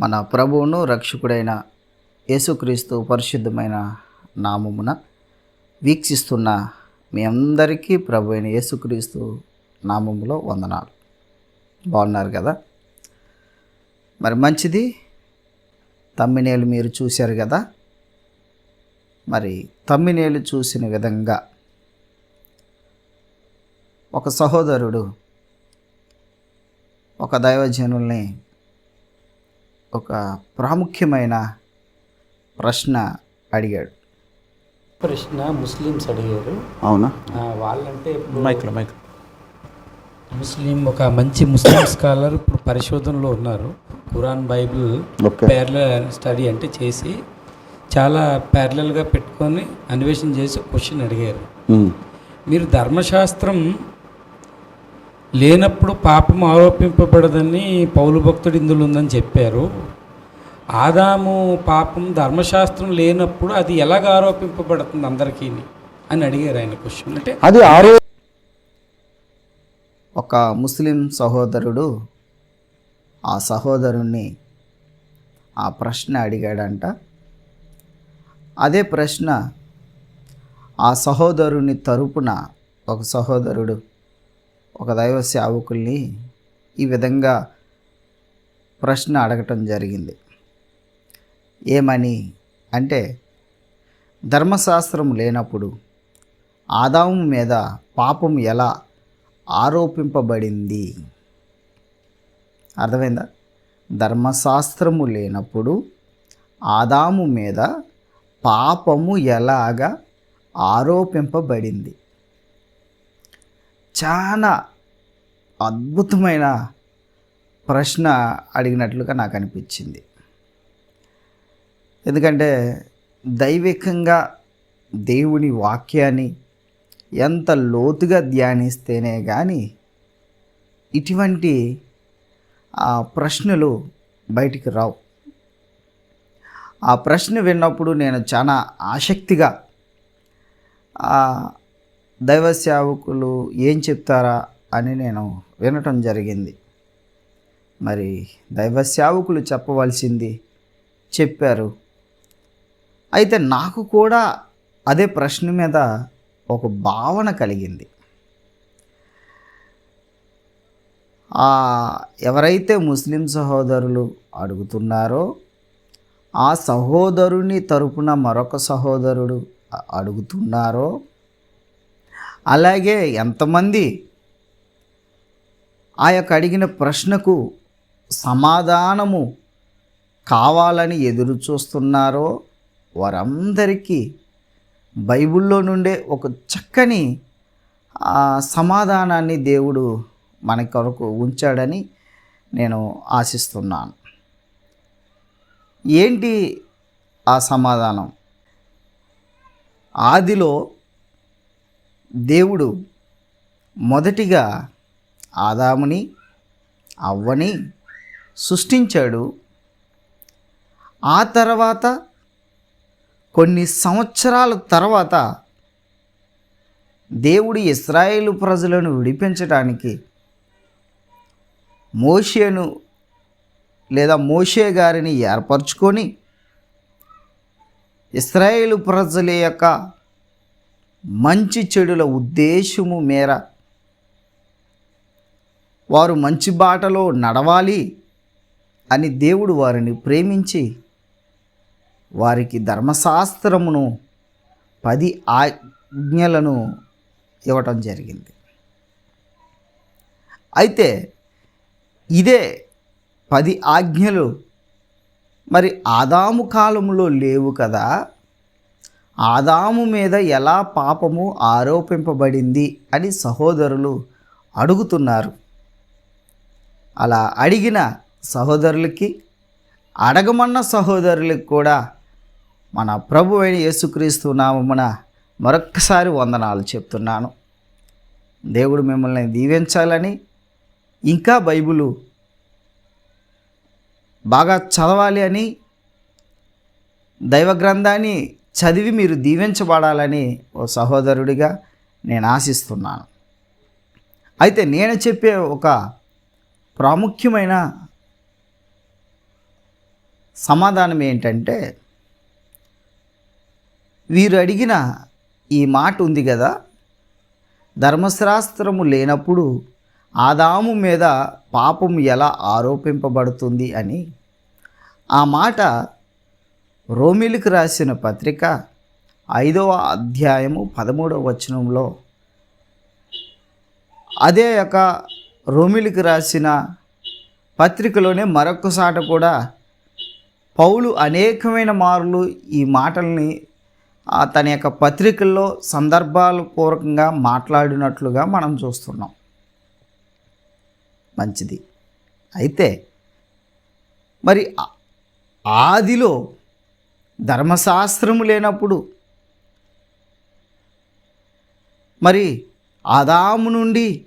మన ప్రభువును రక్షకుడైన యేసుక్రీస్తు పరిశుద్ధమైన నామమున వీక్షిస్తున్న మీ అందరికీ ప్రభు అయిన యేసుక్రీస్తు నామములో వందనాలు. బాగున్నారు కదా? మరి మంచిది? తమ్మినేలు మీరు చూశారు కదా? మరి తమ్మినేలు చూసిన విధంగా ఒక సహోదరుడు ఒక దైవజనుల్ని ఒక ప్రాముఖ్యమైన ప్రశ్న అడిగాడు. ప్రశ్న ముస్లిమ్స్ అడిగారు. అవునా? వాళ్ళంటే మైక్లో మైక్ ముస్లిం ఒక మంచి ముస్లిం స్కాలర్ ఇప్పుడు పరిశోధనలో ఉన్నారు. ఖురాన్ బైబిల్ ప్యారలల్ స్టడీ అంటే చేసి చాలా ప్యారలల్గా పెట్టుకొని అన్వేషణ చేసి క్వశ్చన్ అడిగారు. మీరు ధర్మశాస్త్రం లేనప్పుడు పాపం ఆరోపింపబడదని పౌలు భక్తుడు ఇందులో ఉందని చెప్పారు. ఆదాము పాపం ధర్మశాస్త్రం లేనప్పుడు అది ఎలాగ ఆరోపింపబడుతుంది అందరికీ అని అడిగారు ఆయన క్వశ్చన్. అంటే అది ఆరో ఒక ముస్లిం సహోదరుడు ఆ సహోదరుణ్ణి ఆ ప్రశ్న అడిగాడంట. అదే ప్రశ్న ఆ సహోదరుని తరపున ఒక సహోదరుడు ఒక దైవ సేవకుల్ని ఈ విధంగా ప్రశ్న అడగటం జరిగింది. ఏమని అంటే ధర్మశాస్త్రం లేనప్పుడు ఆదాము మీద పాపం ఎలా ఆరోపింపబడింది? అర్థమైందా? ధర్మశాస్త్రము లేనప్పుడు ఆదాము మీద పాపము ఎలాగా ఆరోపింపబడింది? చాలా అద్భుతమైన ప్రశ్న అడిగినట్లుగా నాకు అనిపించింది. ఎందుకంటే దైవికంగా దేవుని వాక్యాన్ని ఎంత లోతుగా ధ్యానిస్తేనే కానీ ఇటువంటి ఆ ప్రశ్నలు బయటికి రావు. ఆ ప్రశ్న విన్నప్పుడు నేను చాలా ఆసక్తిగా దైవ సేవకులు ఏం చెప్తారా అని నేను వినటం జరిగింది. మరి దైవ సేవకులు చెప్పవలసింది చెప్పారు. అయితే నాకు కూడా అదే ప్రశ్న మీద ఒక భావన కలిగింది. ఎవరైతే ముస్లిం సహోదరులు అడుగుతున్నారో ఆ సహోదరుని తరపున మరొక సహోదరుడు అడుగుతున్నారో అలాగే ఎంతమంది ఆ యొక్క అడిగిన ప్రశ్నకు సమాధానము కావాలని ఎదురు చూస్తున్నారో వారందరికీ బైబిల్లో నుండే ఒక చక్కని ఆ, సమాధానాన్ని దేవుడు మన కొరకు ఉంచాడని నేను ఆశిస్తున్నాను. ఏంటి ఆ సమాధానం? ఆదిలో దేవుడు మొదటిగా ఆదాముని అవ్వని సృష్టించాడు. ఆ తర్వాత కొన్ని సంవత్సరాల తర్వాత దేవుడు ఇస్రాయేలు ప్రజలను విడిపించడానికి మోషేను లేదా మోషే గారిని ఏర్పరచుకొని ఇస్రాయేలు ప్రజల యొక్క మంచి చెడుల ఉద్దేశము మేర వారు మంచి బాటలో నడవాలి అని దేవుడు వారిని ప్రేమించి వారికి ధర్మశాస్త్రమును పది ఆజ్ఞలను ఇవ్వటం జరిగింది. అయితే ఇదే పది ఆజ్ఞలు మరి ఆదాము కాలంలో లేవు కదా. ఆదాము మీద ఎలా పాపము ఆరోపింపబడింది అని సహోదరులు అడుగుతున్నారు. అలా అడిగిన సహోదరులకి అడగమన్న సహోదరులకు కూడా మన ప్రభు అయిన యేసుక్రీస్తు నామమున మరొక్కసారి వందనాలు చెప్తున్నాను. దేవుడు మిమ్మల్ని దీవించాలని ఇంకా బైబిలు బాగా చదవాలి అని దైవ గ్రంథాన్ని చదివి మీరు దీవించబడాలని ఓ సహోదరుడిగా నేను ఆశిస్తున్నాను. అయితే నేను చెప్పే ఒక ప్రాముఖ్యమైన సమాధానం ఏంటంటే వీరు అడిగిన ఈ మాట ఉంది కదా ధర్మశాస్త్రము లేనప్పుడు ఆదాము మీద పాపం ఎలా ఆరోపింపబడుతుంది అని ఆ మాట రోమిలకు రాసిన పత్రిక ఐదవ అధ్యాయము పదమూడవ వచనంలో అదే యొక్క రోమిలికి రాసిన పత్రికలోనే మరొకసాట కూడా పౌలు అనేకమైన మార్లు ఈ మాటల్ని తన యొక్క పత్రికల్లో సందర్భాల పూర్వకంగా మాట్లాడినట్లుగా మనం చూస్తున్నాం. మంచిది. అయితే మరి ఆదిలో ధర్మశాస్త్రము లేనప్పుడు మరి ఆదాము నుండి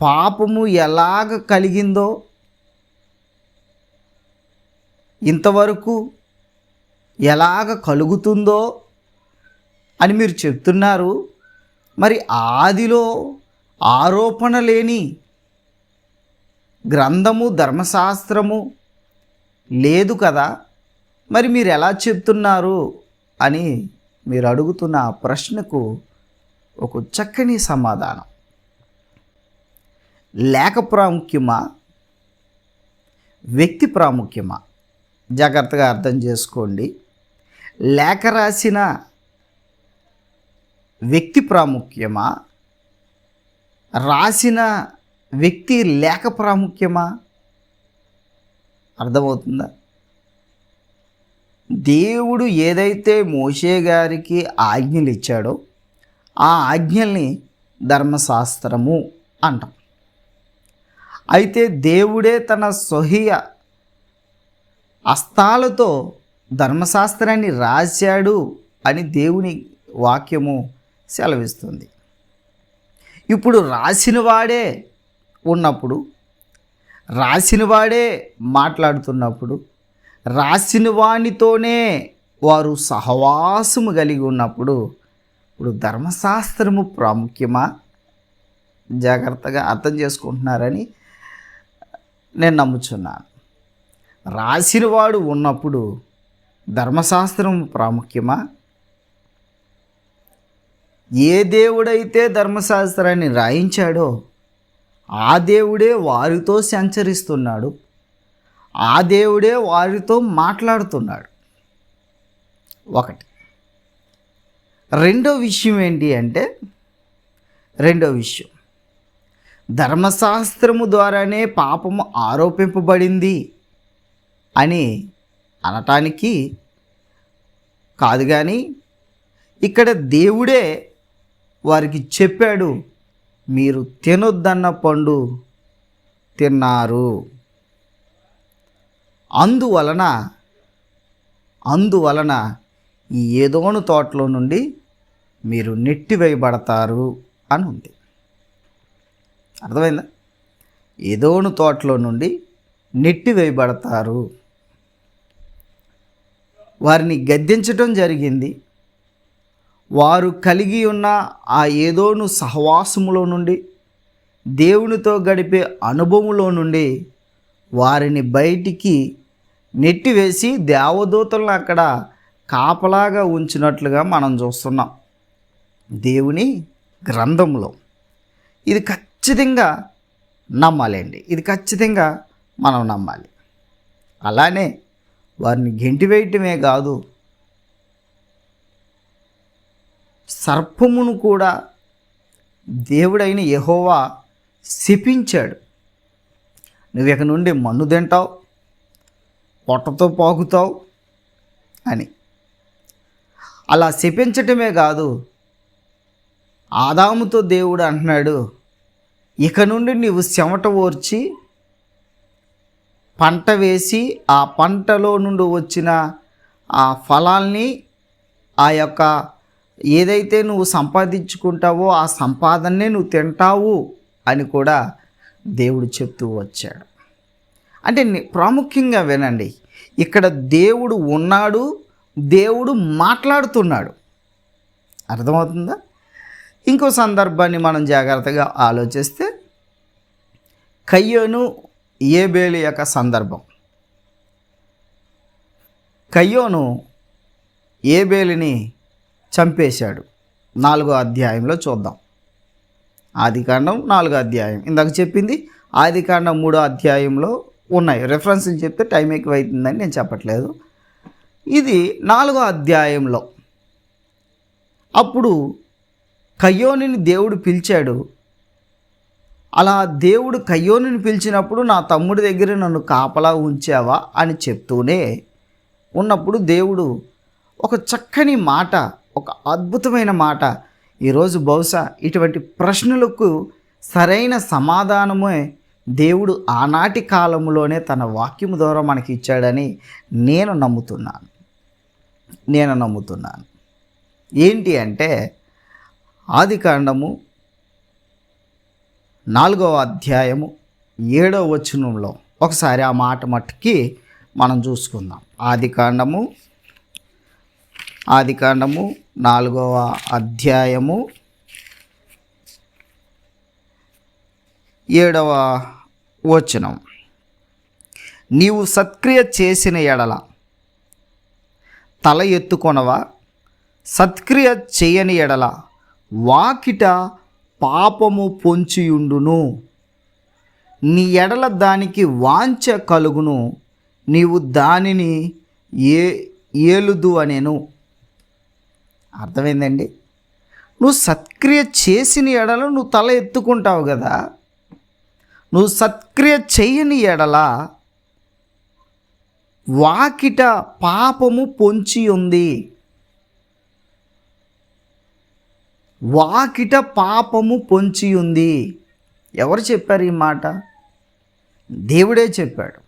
పాపము ఎలాగ కలిగిందో ఇంతవరకు ఎలాగ కలుగుతుందో అని మీరు చెప్తున్నారు. మరి ఆదిలో ఆరోపణ లేని గ్రంథము ధర్మశాస్త్రము లేదు కదా? మరి మీరు ఎలా చెప్తున్నారు అని మీరు అడుగుతున్న ఆ ప్రశ్నకు ఒక చక్కని సమాధానం. లేఖ ప్రాముఖ్యమా? వ్యక్తి ప్రాముఖ్యమా? జాగ్రత్తగా అర్థం చేసుకోండి. లేఖ రాసిన వ్యక్తి ప్రాముఖ్యమా? రాసిన వ్యక్తి లేఖ ప్రాముఖ్యమా? అర్థమవుతుందా? దేవుడు ఏదైతే మోషే గారికి ఆజ్ఞలు ఇచ్చాడో ఆ ఆజ్ఞల్ని ధర్మశాస్త్రము అంటాం. అయితే దేవుడే తన సొహియ అస్తాలతో ధర్మశాస్త్రాన్ని రాశాడు అని దేవుని వాక్యము సెలవిస్తుంది. ఇప్పుడు రాసినవాడే ఉన్నప్పుడు రాసినవాడే మాట్లాడుతున్నప్పుడు రాసిన వానితోనే వారు సహవాసము కలిగి ఉన్నప్పుడు ఇప్పుడు ధర్మశాస్త్రము ప్రాముఖ్యమా? జాగ్రత్తగా అర్థం చేసుకుంటున్నారని నేను నమ్ముచున్నాను. రాసినవాడు ఉన్నప్పుడు ధర్మశాస్త్రం ప్రాముఖ్యమా? ఏ దేవుడైతే ధర్మశాస్త్రాన్ని రాయించాడో ఆ దేవుడే వారితో సంచరిస్తున్నాడు. ఆ దేవుడే వారితో మాట్లాడుతున్నాడు. ఒకటి. రెండో విషయం ఏంటి అంటే రెండో విషయం. ధర్మశాస్త్రము ద్వారానే పాపము ఆరోపింపబడింది అని అనటానికి కాదు కానీ ఇక్కడ దేవుడే వారికి చెప్పాడు మీరు తినొద్దన్న పండు తిన్నారు. అందువలన అందువలన ఈ ఏదోను తోటలో నుండి మీరు నెట్టివేయబడతారు అని ఉంది. అర్థమైందా? ఏదోను తోటలో నుండి నెట్టివేయబడతారు. వారిని గద్దించటం జరిగింది. వారు కలిగి ఉన్న ఆ ఏదోను సహవాసములో నుండి దేవునితో గడిపే అనుభవంలో నుండి వారిని బయటికి నెట్టివేసి దేవదూతలను అక్కడ కాపలాగా ఉంచినట్లుగా మనం చూస్తున్నాం. దేవుని గ్రంథంలో ఇది ఖచ్చితంగా నమ్మాలండి. ఇది ఖచ్చితంగా మనం నమ్మాలి. అలానే వారిని గెంటివేయటమే కాదు సర్పమును కూడా దేవుడైన యహోవా శపించాడు. నువ్వు ఇక నుండి మన్ను తింటావు పొట్టతో పాకుతావు అని. అలా శపించటమే కాదు ఆదాముతో దేవుడు అంటున్నాడు ఇక నుండి నీవు చెమట ఓర్చి పంట వేసి ఆ పంటలో నుండి వచ్చిన ఆ ఫలాల్ని ఆ యొక్క ఏదైతే నువ్వు సంపాదించుకుంటావో ఆ సంపాదనే నువ్వు తింటావు అని కూడా దేవుడు చెప్తూ వచ్చాడు. అంటే ప్రాముఖ్యంగా వినండి. ఇక్కడ దేవుడు ఉన్నాడు దేవుడు మాట్లాడుతున్నాడు. అర్థమవుతుందా? ఇంకో సందర్భాన్ని మనం జాగ్రత్తగా ఆలోచిస్తే కయ్యోను ఏబేలు యొక్క సందర్భం. కయ్యోను ఏబేలిని చంపేశాడు. నాలుగో అధ్యాయంలో చూద్దాం. ఆదికాండం నాలుగో అధ్యాయం. ఇందాక చెప్పింది ఆదికాండం మూడో అధ్యాయంలో ఉన్నాయి. రెఫరెన్స్లు చెప్తే టైం ఎక్కువ అవుతుందని నేను చెప్పట్లేదు. ఇది నాలుగో అధ్యాయంలో. అప్పుడు కయ్యోనిని దేవుడు పిలిచాడు. అలా దేవుడు కయ్యోనిని పిలిచినప్పుడు నా తమ్ముడి దగ్గర నన్ను కాపలా ఉంచావా అని చెప్తూనే ఉన్నప్పుడు దేవుడు ఒక చక్కని మాట ఒక అద్భుతమైన మాట ఈరోజు బహుశా ఇటువంటి ప్రశ్నలకు సరైన సమాధానమే దేవుడు ఆనాటి కాలంలోనే తన వాక్యము ద్వారా మనకి ఇచ్చాడని నేను నమ్ముతున్నాను. నేను నమ్ముతున్నాను. ఏంటి అంటే ఆది కాండము నాలుగవ అధ్యాయము ఏడవ వచనంలో ఒకసారి ఆ మాట మట్టుకి మనం చూసుకుందాం. ఆది కాండము ఆది కాండము నాలుగవ అధ్యాయము ఏడవ వచనం. నీవు సత్క్రియ చేసిన ఎడల తల ఎత్తుకొనవా? సత్క్రియ చేయని ఎడల వాకిట పాపము పొంచియుండును. నీ ఎడల దానికి వాంఛ కలుగును. నీవు దానిని ఏ ఏలుదు అనేను. అర్థమైందండి? నువ్వు సత్క్రియ చేసిన ఎడల నువ్వు తల ఎత్తుకుంటావు కదా. నువ్వు సత్క్రియ చేయని ఎడల వాకిట పాపము పొంచి ఉంది. వాకిట పాపము పొంచి ఉంది. ఎవరు చెప్పారు ఈ మాట? దేవుడే చెప్పాడు.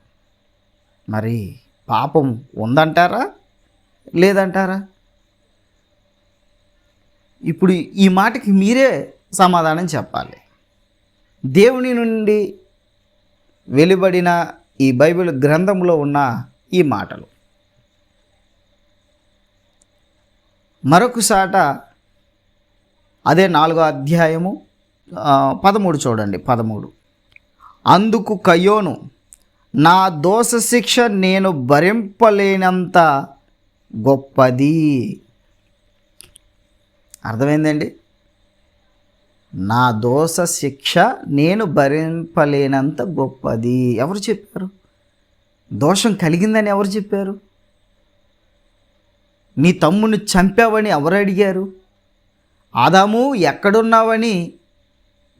మరి పాపం ఉందంటారా? లేదంటారా? ఇప్పుడు ఈ మాటకి మీరే సమాధానం చెప్పాలి. దేవుని నుండి వెలువడిన ఈ బైబిల్ గ్రంథంలో ఉన్న ఈ మాటలు. మరొకసాట అదే నాలుగో అధ్యాయము పదమూడు చూడండి పదమూడు. అందుకు కయోను నా దోష శిక్ష నేను భరింపలేనంత గొప్పది. అర్థమైందండి? నా దోష శిక్ష నేను భరింపలేనంత గొప్పది. ఎవరు చెప్పారు? దోషం కలిగిందని ఎవరు చెప్పారు? నీ తమ్ముని చంపావని ఎవరు అడిగారు? ఆదాము ఎక్కడున్నావని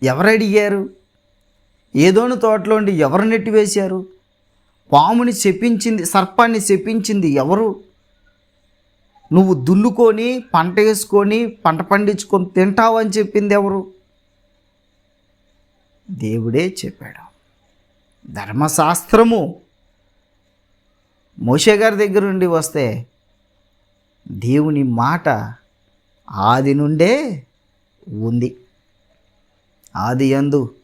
ఎవరు అడిగారు? ఏదోని తోటలోండి ఎవరు నెట్టివేశారు? పాముని చెప్పించింది సర్పాన్ని చెప్పించింది ఎవరు? నువ్వు దున్నుకొని పంట వేసుకొని పంట పండించుకొని తింటావని చెప్పింది ఎవరు? దేవుడే చెప్పాడు. ధర్మశాస్త్రము మోషే గారి దగ్గర నుండి వస్తే దేవుని మాట ఆది నుండే ఉంది. ఆది యందు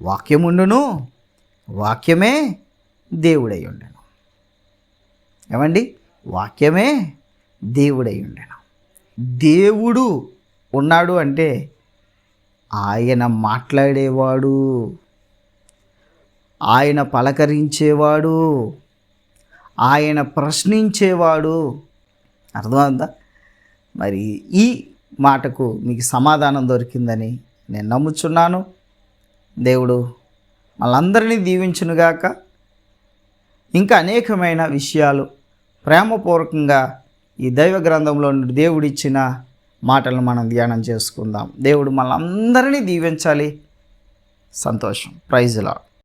వాక్యముండును వాక్యమే దేవుడై ఉండను ఏమండి? వాక్యమే దేవుడై ఉండను దేవుడు ఉన్నాడు అంటే ఆయన మాట్లాడేవాడు. ఆయన పలకరించేవాడు. ఆయన ప్రశ్నించేవాడు. అర్థమైందా మరి ఈ మాటకు మీకు సమాధానం దొరికిందని నేను నమ్ముచున్నాను. దేవుడు మనందరినీ దీవించునుగాక. ఇంకా అనేకమైన విషయాలు ప్రేమపూర్వకంగా ఈ దైవ గ్రంథంలో నుండి దేవుడిచ్చిన మాటలను మనం ధ్యానం చేసుకుందాం. దేవుడు మనందరినీ దీవించాలి. సంతోషం. ప్రైజ్లా